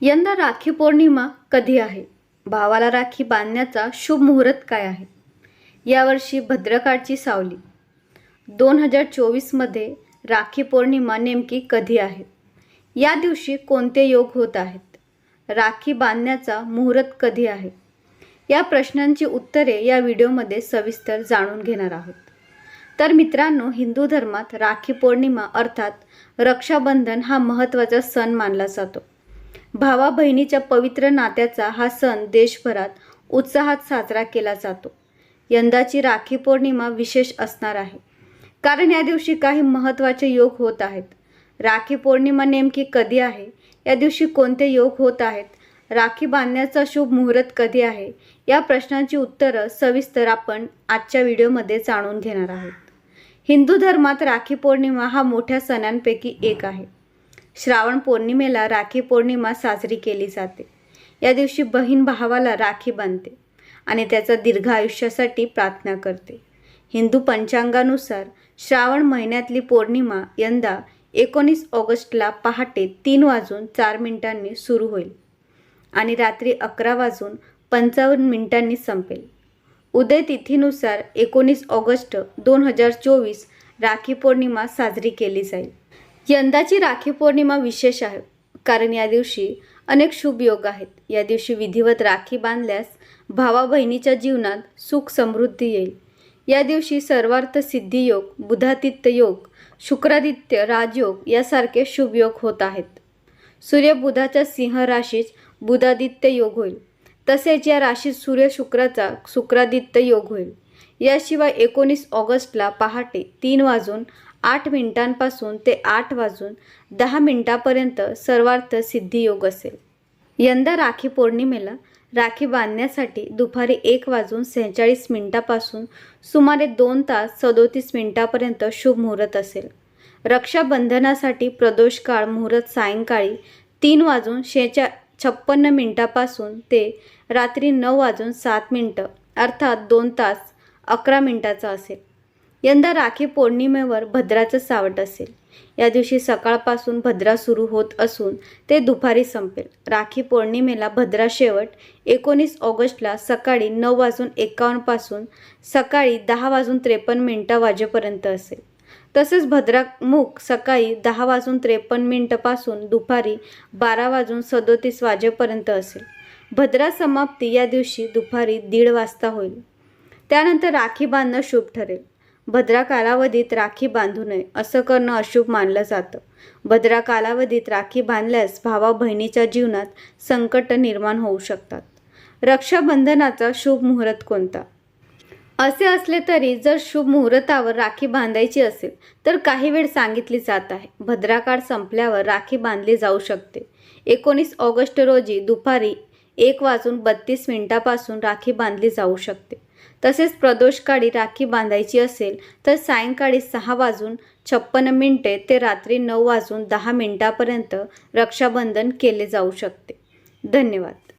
यंदा राखी पौर्णिमा कधी आहे? भावाला राखी बांधण्याचा शुभ मुहूर्त काय आहे? यावर्षी भद्रकाळची सावली. दोन हजार चोवीसमध्ये राखी पौर्णिमा नेमकी कधी आहे? या दिवशी कोणते योग होत आहेत? राखी बांधण्याचा मुहूर्त कधी आहे? या प्रश्नांची उत्तरे या व्हिडिओमध्ये सविस्तर जाणून घेणार आहोत. तर मित्रांनो हिंदू धर्मात राखी पौर्णिमा अर्थात रक्षाबंधन हा महत्त्वाचा सण मानला जातो. भावा बहिणीच्या पवित्र नात्याचा हा सण देशभरात उत्साहात साजरा केला जातो. यंदाची राखी पौर्णिमा विशेष असणार आहे. कारण या दिवशी काही महत्त्वाचे योग होत आहेत. राखी पौर्णिमा नेमकी कधी आहे? या दिवशी कोणते योग होत आहेत? राखी बांधण्याचा शुभ मुहूर्त कधी आहे? या प्रश्नांची उत्तरं सविस्तर आपण आजच्या व्हिडिओमध्ये जाणून घेणार आहोत. हिंदू धर्मात राखी पौर्णिमा हा मोठ्या सणांपैकी एक आहे. श्रावण पौर्णिमेला राखी पौर्णिमा साजरी केली जाते. या दिवशी बहीण भावाला राखी बांधते आणि त्याचा दीर्घ आयुष्यासाठी प्रार्थना करते. हिंदू पंचांगानुसार श्रावण महिन्यातली पौर्णिमा यंदा एकोणीस ऑगस्टला पहाटे तीन वाजून चार मिनिटांनी सुरू होईल आणि रात्री अकरा वाजून पंचावन्न मिनिटांनी संपेल. उदय तिथीनुसार एकोणीस ऑगस्ट दोन हजार चोवीस राखी पौर्णिमा साजरी केली जाईल. यंदाची राखी पौर्णिमा विशेष आहे कारण या दिवशी अनेक शुभ योग आहेत. या दिवशी विधिवत राखी बांधल्यास भावा बहिणीच्या जीवनात सुख समृद्धी येईल. या दिवशी सर्वार्थ सिद्धी योग बुधादित्य योग शुक्रादित्य राजयोग यासारखे शुभ योग होत आहेत. सूर्य बुधाच्या सिंह राशीत बुधादित्य योग होईल. तसेच या राशीत सूर्य शुक्राचा शुक्रादित्य योग होईल. याशिवाय एकोणीस ऑगस्टला पहाटे तीन वाजून आठ मिनिटांपासून ते आठ वाजून दहा मिनिटापर्यंत सर्वार्थ सिद्धियोग असेल. यंदा राखी पौर्णिमेला राखी बांधण्यासाठी दुपारी एक वाजून सेहेचाळीस मिनिटापासून सुमारे दोन तास सदोतीस मिनिटापर्यंत शुभ मुहूर्त असेल. रक्षाबंधनासाठी प्रदोष काळ मुहूर्त सायंकाळी तीन वाजून शेचा छप्पन्न मिनिटापासून ते रात्री नऊ वाजून सात मिनटं अर्थात दोन तास अकरा मिनिटाचा असेल. यंदा राखी पौर्णिमेवर भद्राचं सावट असेल. या दिवशी सकाळपासून भद्रा सुरू होत असून ते दुपारी संपेल. राखी पौर्णिमेला भद्रा शेवट एकोणीस ऑगस्टला सकाळी नऊ वाजून एकावन्नपासून सकाळी दहा वाजून त्रेपन्न मिनटं वाजेपर्यंत असेल. तसेच भद्रामुख सकाळी दहा वाजून त्रेपन्न मिनटंपासून दुपारी बारा वाजून सदोतीस वाजेपर्यंत असेल. भद्रा समाप्ती या दिवशी दुपारी दीड वाजता होईल. त्यानंतर राखी बांधणं शुभ ठरेल. भद्रा कालावधीत राखी बांधू नये असं करणं अशुभ मानलं जातं. भद्रा कालावधीत राखी बांधल्यास भावा बहिणीच्या जीवनात संकट निर्माण होऊ शकतात. रक्षाबंधनाचा शुभ मुहूर्त कोणता? असे असले तरी जर शुभ मुहूर्तावर राखी बांधायची असेल तर काही वेळ सांगितली जात आहे. भद्राकाळ संपल्यावर राखी बांधली जाऊ शकते. एकोणीस ऑगस्ट रोजी दुपारी एक वाजून बत्तीस मिनिटापासून राखी बांधली जाऊ शकते. तसेच प्रदोषकाळी राखी बांधायची असेल तर सायंकाळी सहा वाजून छप्पन्न मिनिटे ते रात्री नऊ वाजून दहा मिनिटापर्यंत रक्षाबंधन केले जाऊ शकते. धन्यवाद.